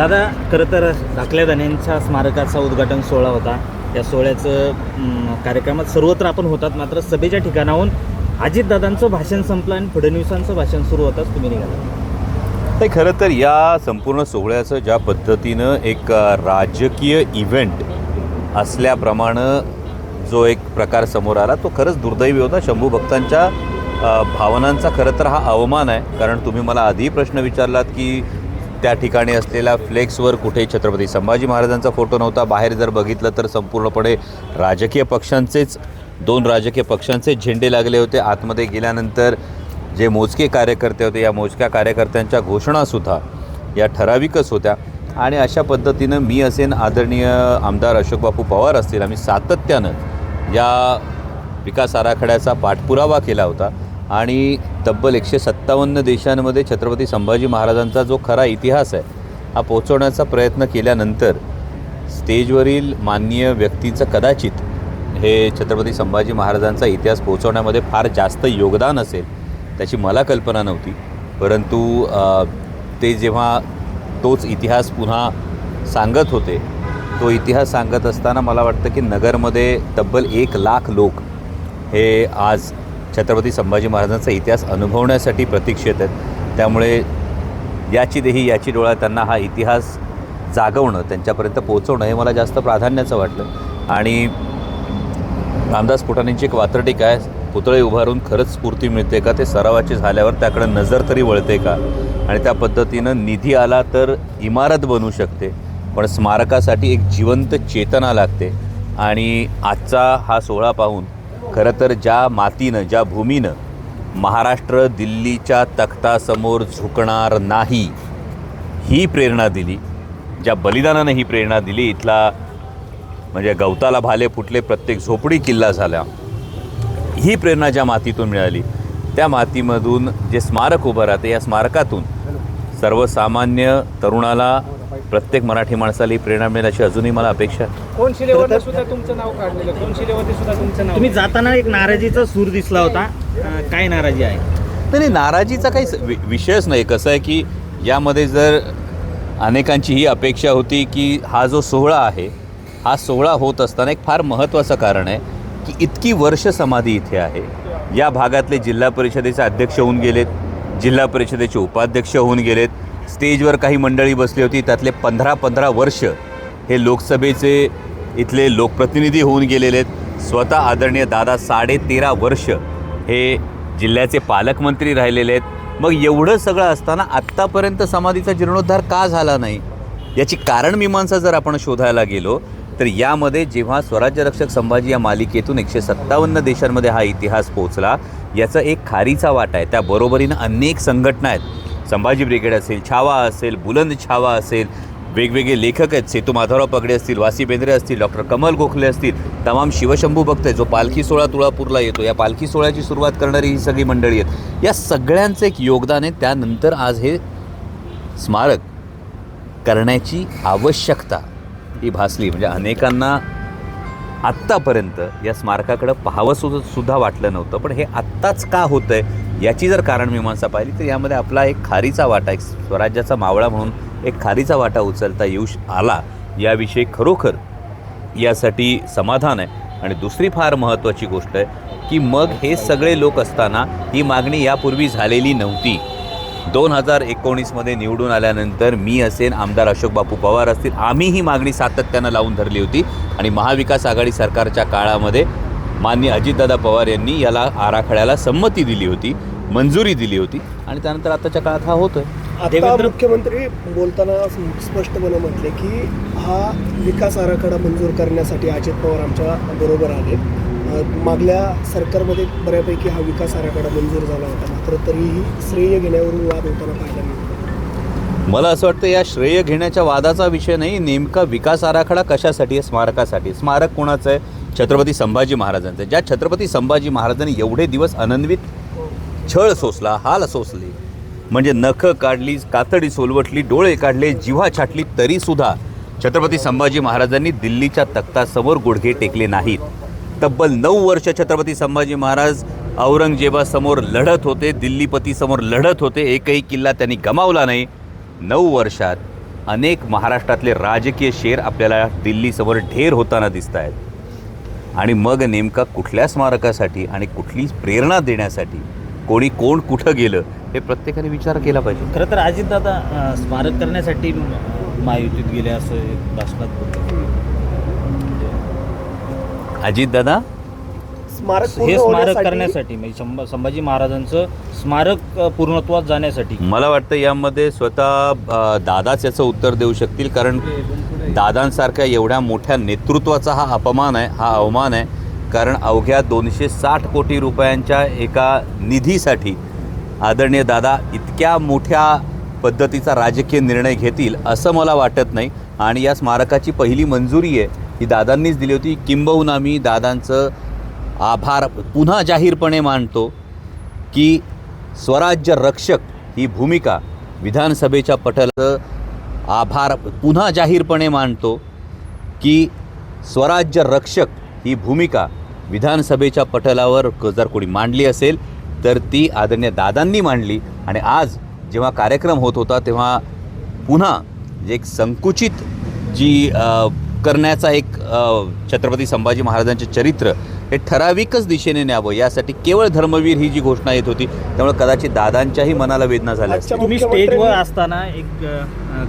दादा खरं तर धाकल्या धन्यांच्या स्मारकाचा उद्घाटन सोहळा होता. या सोहळ्याचं कार्यक्रमात सर्वत्र आपण होतात मात्र सभेच्या ठिकाणाहून अजितदादांचं भाषण संपलं आणि फडणवीसांचं भाषण सुरू होताच तुम्ही निघाला. नाही खरं तर या संपूर्ण सोहळ्याचं ज्या पद्धतीनं एक राजकीय इव्हेंट असल्याप्रमाणे जो एक प्रकार समोर आला तो खरंच दुर्दैवी होता. शंभू भक्तांच्या भावनांचा खरं तर हा अवमान आहे. कारण तुम्ही मला आधी प्रश्न विचारलात की त्या ठिकाणी असलेल्या फ्लेक्सवर कुठे छत्रपती संभाजी महाराजांचा फोटो नव्हता. बाहेर जर बघितलं तर संपूर्णपणे राजकीय पक्षांचेच दोन राजकीय पक्षांचे झेंडे लागले होते. आतमध्ये गेल्यानंतर जे मोजके कार्यकर्ते होते या मोजक्या कार्यकर्त्यांच्या घोषणासुद्धा या ठराविकच होत्या. आणि अशा पद्धतीनं मी असेन आदरणीय आमदार अशोकबापू पवार असतील आम्ही सातत्यानं या विकास आराखड्याचा पाठपुरावा केला होता. आणि तब्बल एकशे सत्तावन्न देशांमध्ये छत्रपती संभाजी महाराजांचा जो खरा इतिहास आहे हा पोचवण्याचा प्रयत्न केल्यानंतर स्टेजवरील माननीय व्यक्तीचं कदाचित हे छत्रपती संभाजी महाराजांचा इतिहास पोचवण्यामध्ये फार जास्त योगदान असेल त्याची मला कल्पना नव्हती. परंतु ते जेव्हा तोच इतिहास पुन्हा सांगत होते तो इतिहास सांगत असताना मला वाटतं की नगरमध्ये तब्बल एक लाख लोक हे आज छत्रपती संभाजी महाराजांचा इतिहास अनुभवण्यासाठी प्रतीक्षेत आहेत. त्यामुळे याची देही याची डोळा त्यांना हा इतिहास जागवणं त्यांच्यापर्यंत पोहोचवणं हे मला जास्त प्राधान्याचं वाटलं. आणि रामदास फुटाणींची एक वात्रटीक आहे पुतळे उभारून खरंच स्फूर्ती मिळते का? ते सरावाची झाल्यावर त्याकडे नजर तरी वळते का? आणि त्या पद्धतीनं निधी आला तर इमारत बनू शकते. पण स्मारकासाठी एक जिवंत चेतना लागते. आणि आजचा हा सोहळा पाहून खरं तर ज्या मातीनं ज्या भूमीनं महाराष्ट्र दिल्लीच्या तख्तासमोर झुकणार नाही ही प्रेरणा दिली. ज्या बलिदानानं ही प्रेरणा दिली इथला म्हणजे गवताला भाले फुटले प्रत्येक झोपडी किल्ला झाला ही प्रेरणा ज्या मातीतून मिळाली त्या मातीमधून जे स्मारक उभं राहते या स्मारकातून सर्वसामान्य तरुणाला प्रत्येक मराठी माणसाला ही प्रेरणा मिळेल अशी अजूनही मला अपेक्षा आहे. कोण शिलेवरती सुद्धा तुमचं नाव काढलेलं? कोण शिलेवरती सुद्धा तुमचं नाव? तुम्ही जाताना एक नाराजीचा सूर दिसला होता. अं, काय नाराजी आहे? नाही नाही, नाराजीचा काही वि- विषयच नाही. कसं आहे की यामध्ये जर अनेकांची ही अपेक्षा होती की हा जो सोहळा आहे हा सोहळा होत असताना एक फार महत्त्वाचं कारण आहे की इतकी वर्ष समाधी इथे आहे. या भागातले जिल्हा परिषदेचे अध्यक्ष होऊन गेलेत. जिल्हा परिषदेचे उपाध्यक्ष होऊन गेलेत. स्टेजवर काही मंडळी बसली होती. त्यातले पंधरा पंधरा वर्ष हे लोकसभेचे इथले लोकप्रतिनिधी होऊन गेलेले आहेत. स्वतः आदरणीय दादा साडे तेरा वर्ष हे जिल्ह्याचे पालकमंत्री राहिलेले आहेत. मग एवढं सगळं असताना आत्तापर्यंत समाधीचा जीर्णोद्धार का झाला नाही? याची कारण मीमांसा जर आपण शोधायला गेलो तर यामध्ये जेव्हा स्वराज्य रक्षक संभाजी या मालिकेतून एकशे सत्तावन्न देशांमध्ये हा इतिहास पोहोचला याचा एक खारीचा वाटा आहे. त्या बरोबरीनं अनेक संघटना आहेत. संभाजी ब्रिगेड असेल छावा असेल बुलंद छावा असेल वेगवेगळे लेखक आहेत. सेतू माधवराव पगडे असतील वासी बेंद्रे असतील डॉक्टर कमल गोखले असतील तमाम शिवशंभू भक्त आहेत. जो पालखी सोहळा तुळापूरला येतो. या पालखी सोहळ्याची सुरुवात करणारी ही सगळी मंडळी आहेत. या सगळ्यांचं एक योगदान आहे. त्यानंतर आज हे स्मारक करण्याची आवश्यकता ही भासली. म्हणजे अनेकांना आत्तापर्यंत या स्मारकाकडं पाहावं सुद्धा सुद्धा वाटलं नव्हतं. पण हे आत्ताच का होतं आहे याची जर कारण मीमांसा पाहिली तर यामध्ये आपला एक खारीचा वाटा एक स्वराज्याचा मावळा म्हणून एक खारीचा वाटा उचलता येऊ आला. याविषयी खरोखर यासाठी समाधान आहे. आणि दुसरी फार महत्त्वाची गोष्ट आहे की मग हे सगळे लोक असताना ही मागणी यापूर्वी झालेली नव्हती. दोन हजार एकोणीसमध्ये निवडून आल्यानंतर मी असेन आमदार अशोक बापू पवार असतील. आम्ही ही मागणी सातत्यानं लावून धरली होती. आणि महाविकास आघाडी सरकारच्या काळामध्ये मान्य अजितदादा पवार यांनी याला आराखड्याला संमती दिली होती मंजुरी दिली होती. आणि त्यानंतर आताच्या काळात हा होतोय. आता देवेंद्र- मुख्यमंत्री बोलताना स्पष्टपणे म्हटले की हा विकास आराखडा मंजूर करण्यासाठी अजित पवार आमच्या बरोबर आले. मागल्या सरकारमध्ये बऱ्यापैकी हा विकास आराखडा मंजूर झाला होता. मात्र तरीही श्रेय घेण्यावरून वाद होताना पाहायला मिळतो. मला असं वाटतं या श्रेय घेण्याच्या वादाचा विषय नाही नेमका विकास आराखडा कशासाठी आहे स्मारकासाठी? स्मारक कोणाचं आहे? छत्रपती संभाजी महाराजांचं आहे. ज्या छत्रपती संभाजी महाराजांनी एवढे दिवस अनन्वित छळ सोसला हाल सोसले म्हणजे नखं काढली कातडी सोलवटली डोळे काढले जिव्हा छाटली तरीसुद्धा छत्रपती संभाजी महाराजांनी दिल्लीच्या तख्तासमोर गुडघे टेकले नाहीत. तब्बल नऊ वर्ष छत्रपती संभाजी महाराज औरंगजेबासमोर लढत होते दिल्लीपतीसमोर लढत होते एकही किल्ला त्यांनी गमावला नाही. नऊ वर्षात अनेक महाराष्ट्रातले राजकीय शेर आपल्याला दिल्लीसमोर ढेर होताना दिसत आहेत आणि मग नेमका कुठल्या स्मारकासाठी आणि कुठली प्रेरणा देण्यासाठी कोणी कोण कुठं गेलं हे प्रत्येकाने विचार केला पाहिजे. खरं तर अजितदादा स्मारक करण्यासाठी महायुतीत गेले असं भाषणात बोलले. अजितदादा स्मारक पूर्ण हे स्मारक होण्यासाठी- करण्यासाठी म्हणजे संभाजी महाराजांचं स्मारक अं, पूर्णत्वात जाण्यासाठी मला वाटतं यामध्ये स्वतः अ, दादाच याचं उत्तर देऊ शकतील कारण दादांसारख्या एवढ्या मोठ्या नेतृत्वाचा हा अपमान आहे हा अवमान आहे कारण अवघ्या दोनशे साठ कोटी रुपयांच्या एका निधीसाठी आदरणीय दादा इतक्या मोठ्या पद्धतीचा राजकीय निर्णय घेतील असं मला वाटत नाही आणि या स्मारकाची पहिली मंजुरी आहे ही दादांनीच दिली होती. किंबहुना मी दादांचं आभार पुन्हा जाहीरपणे मानतो की स्वराज्य रक्षक ही भूमिका विधानसभेच्या पटलाचं आभार पुन्हा जाहीरपणे मानतो की स्वराज्य रक्षक ही भूमिका विधानसभेच्या पटलावर क- जर कोणी मांडली असेल तर ती आदरणीय दादांनी मांडली. आणि आज जेव्हा कार्यक्रम होत होता तेव्हा पुन्हा एक संकुचित जी करण्याचा एक छत्रपती संभाजी महाराजांचे चरित्र हे ठराविकच दिशेने न्यावं. यासाठी केवळ धर्मवीर ही जी घोषणा येत होती त्यामुळे कदाचित दादांच्याही मनाला वेदना झाल्या तुम्ही स्टेजवर असताना एक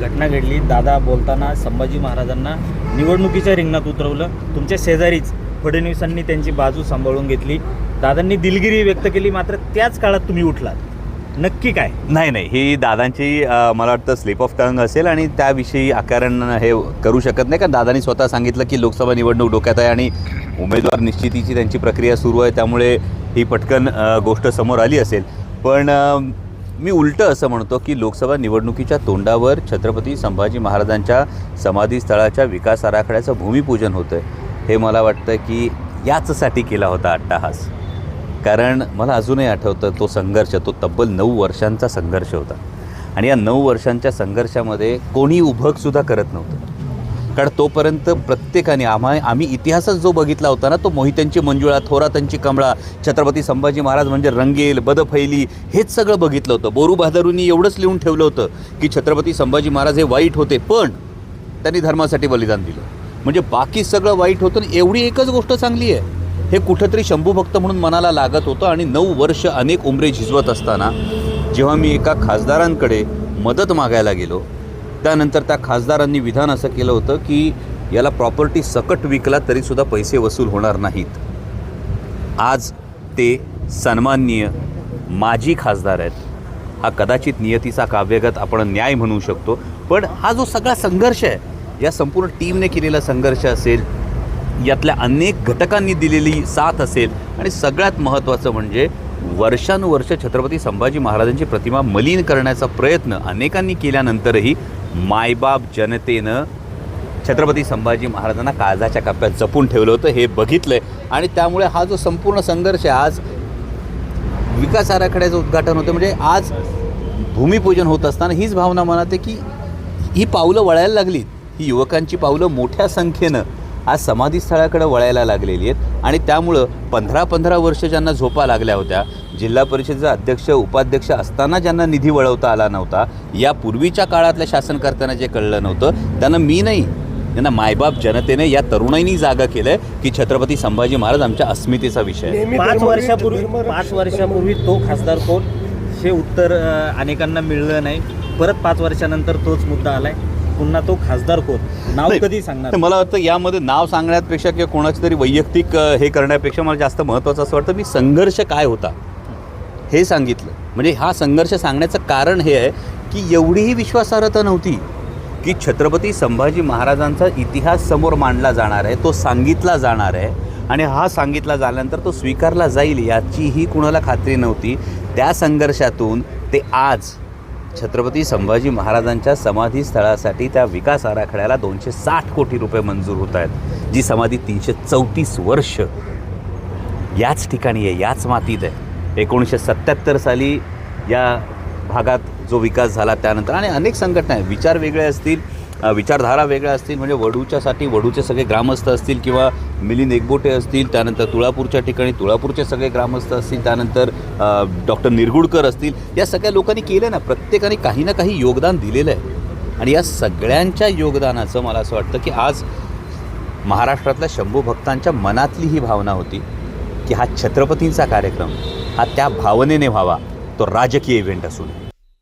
घटना घडली. दादा बोलताना संभाजी महाराजांना निवडणुकीच्या रिंगणात उतरवलं. तुमच्या शेजारीच फडणवीसांनी त्यांची बाजू सांभाळून घेतली. दादांनी दिलगिरी व्यक्त केली. मात्र त्याच काळात तुम्ही उठलात. नक्की काय? नाही नाही. ही दादांची अ, मला वाटतं स्लिप ऑफ टंग असेल आणि त्याविषयी आकारण हे करू शकत नाही. कारण दादांनी स्वतः सांगितलं की लोकसभा निवडणूक डोक्यात आहे आणि उमेदवार निश्चितीची त्यांची प्रक्रिया सुरू आहे. त्यामुळे ही पटकन अ, गोष्ट समोर आली असेल. पण अ, मी उलटं असं म्हणतो की लोकसभा निवडणुकीच्या तोंडावर छत्रपती संभाजी महाराजांच्या समाधीस्थळाच्या विकास आराखड्याचं भूमिपूजन होतं आहे हे मला वाटतं की याचसाठी केला होता अट्टाहास. कारण मला अजूनही आठवतं तो संघर्ष तो तब्बल नऊ वर्षांचा संघर्ष होता. आणि या नऊ वर्षांच्या संघर्षामध्ये कोणी उभगसुद्धा करत नव्हतं. कारण तोपर्यंत प्रत्येकाने आम्हा आम्ही इतिहासच जो बघितला होता ना तो मोहित्यांची मंजुळा थोरातांची कमळा छत्रपती संभाजी महाराज म्हणजे रंगेल बदफैली हेच सगळं बघितलं होतं. बोरू बहादरूंनी एवढंच लिहून ठेवलं होतं की छत्रपती संभाजी महाराज हे वाईट होते पण त्यांनी धर्मासाठी बलिदान दिलं. म्हणजे बाकी सगळं वाईट होतं आणि एवढी एकच गोष्ट चांगली आहे. हे कुठंतरी शंभूभक्त म्हणून मनाला लागत होतं आणि नऊ वर्ष अनेक उमरे झिजवत असताना जेव्हा मी एका खासदारांकडे मदत मागायला गेलो त्यानंतर त्या खासदारांनी विधान असं केलं होतं की याला प्रॉपर्टी सकट विकला तरीसुद्धा पैसे वसूल होणार नाहीत. आज ते सन्माननीय माजी खासदार आहेत. हा कदाचित नियतीचा काव्यगत आपण न्याय म्हणू शकतो पण हा जो सगळा संघर्ष आहे या संपूर्ण टीमने केलेला संघर्ष असेल यातल्या अनेक घटकांनी दिलेली साथ असेल. आणि सगळ्यात महत्त्वाचं म्हणजे वर्षानुवर्ष छत्रपती संभाजी महाराजांची प्रतिमा मलिन करण्याचा प्रयत्न अनेकांनी केल्यानंतरही मायबाप जनतेनं छत्रपती संभाजी महाराजांना काळजाच्या काप्यात जपून ठेवलं होतं हे बघितलंय. आणि त्यामुळे हा जो संपूर्ण संघर्ष आहे आज विकास आराखड्याचं उद्घाटन होतं. म्हणजे आज भूमिपूजन होत असताना हीच भावना मनात आहे की ही पावलं वळायला लागलीत. ही युवकांची पावलं मोठ्या संख्येनं. आज समाधीस्थळाकडे वळायला लागलेली आहेत. आणि त्यामुळं पंधरा पंधरा वर्ष ज्यांना झोपा लागल्या होत्या जिल्हा परिषदेचा अध्यक्ष उपाध्यक्ष असताना ज्यांना निधी वळवता आला नव्हता या पूर्वीच्या काळातल्या शासनकर्त्यांना जे कळलं नव्हतं त्यांना मी नाही त्यांना मायबाप जनतेने या तरुणाईनी जागा केलंय की छत्रपती संभाजी महाराज आमच्या अस्मितेचा विषय पाच वर्षापूर्वी पाच वर्षापूर्वी तो खासदार कोण? हे उत्तर अनेकांना मिळलं नाही. परत पाच वर्षानंतर तोच मुद्दा आलाय. पुन्हा तो खासदार कोण? नाव नाही. कधी सांगणार? मला वाटतं यामध्ये नाव सांगण्यापेक्षा किंवा कोणाची तरी वैयक्तिक अ, हे करण्यापेक्षा मला जास्त महत्त्वाचं असं वाटतं. मी संघर्ष काय होता? हे सांगितलं. म्हणजे हा संघर्ष सांगण्याचं कारण हे आहे की एवढीही विश्वासार्हता नव्हती की छत्रपती संभाजी महाराजांचा इतिहास समोर मांडला जाणार आहे तो सांगितला जाणार आहे आणि हा सांगितला झाल्यानंतर तो स्वीकारला जाईल याचीही कुणाला खात्री नव्हती. त्या संघर्षातून ते आज छत्रपती संभाजी महाराजांच्या समाधी स्थळासाठी त्या विकास आराखड्याला दोनशे साठ कोटी रुपये मंजूर होत आहेत. जी समाधी तीनशे चौतीस वर्ष याच ठिकाणी आहे याच मातीत आहे. एकोणीसशे सत्त्याहत्तर साली या भागात जो विकास झाला त्यानंतर आणि अनेक संघटना आहेत. विचार वेगळे असतील विचारधारा वेगळ्या असतील म्हणजे वडूच्यासाठी वडूचे सगळे ग्रामस्थ असतील किंवा मिलिंद एकबोटे असतील त्यानंतर तुळापूरच्या ठिकाणी तुळापूरचे सगळे ग्रामस्थ असतील त्यानंतर डॉक्टर निरगुडकर असतील या सगळ्या लोकांनी केलं ना प्रत्येकाने काही ना काही योगदान दिलेलं आहे. आणि या सगळ्यांच्या योगदानाचं मला असं वाटतं की आज महाराष्ट्रातल्या शंभू भक्तांच्या मनातली ही भावना होती की हा छत्रपतींचा कार्यक्रम हा त्या भावनेने व्हावा तो राजकीय इव्हेंट असून.